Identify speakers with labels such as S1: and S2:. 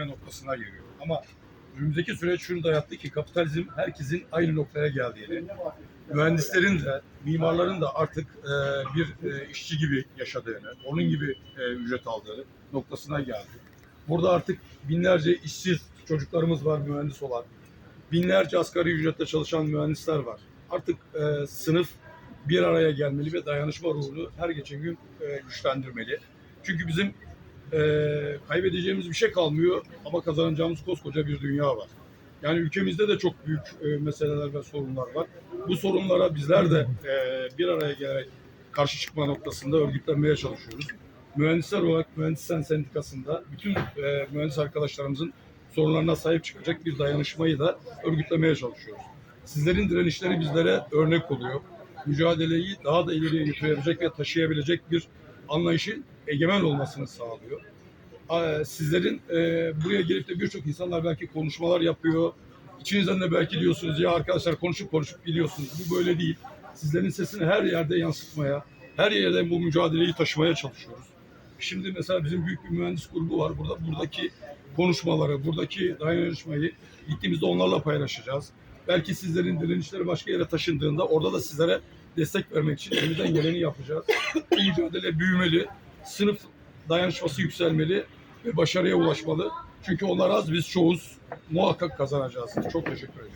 S1: çekme noktasına geliyor. Ama önümüzdeki süreç şunu dayattı ki kapitalizm herkesin aynı noktaya geldiğini, mühendislerin de, mimarların da artık e, bir e, işçi gibi yaşadığını, onun gibi e, ücret aldığı noktasına geldi. Burada artık binlerce işsiz çocuklarımız var mühendis olan. Binlerce asgari ücretle çalışan mühendisler var. Artık e, sınıf bir araya gelmeli ve dayanışma ruhunu her geçen gün e, güçlendirmeli. Çünkü bizim e, kaybedeceğimiz bir şey kalmıyor ama kazanacağımız koskoca bir dünya var. Yani ülkemizde de çok büyük e, meseleler ve sorunlar var. Bu sorunlara bizler de e, bir araya gelerek karşı çıkma noktasında örgütlenmeye çalışıyoruz. Mühendisler olarak Mühendisler Sendikası'nda bütün e, mühendis arkadaşlarımızın sorunlarına sahip çıkacak bir dayanışmayı da örgütlemeye çalışıyoruz. Sizlerin direnişleri bizlere örnek oluyor. Mücadeleyi daha da ileriye götürebilecek ve taşıyabilecek bir anlayışın egemen olmasını sağlıyor. Sizlerin e, buraya gelip de birçok insanlar belki konuşmalar yapıyor. İçinizden de belki diyorsunuz ya arkadaşlar konuşup konuşup gidiyorsunuz. Bu böyle değil. Sizlerin sesini her yerde yansıtmaya, her yerden bu mücadeleyi taşımaya çalışıyoruz. Şimdi mesela bizim büyük bir mühendis grubu var. Burada buradaki konuşmaları, buradaki dayanışmayı gittiğimizde onlarla paylaşacağız. Belki sizlerin direnişleri başka yere taşındığında orada da sizlere destek vermek için elimizden geleni yapacağız. Bu mücadele büyümeli, sınıf dayanışması yükselmeli ve başarıya ulaşmalı. Çünkü onlar az, biz çoğuz. Muhakkak kazanacağız. Çok teşekkür ederim.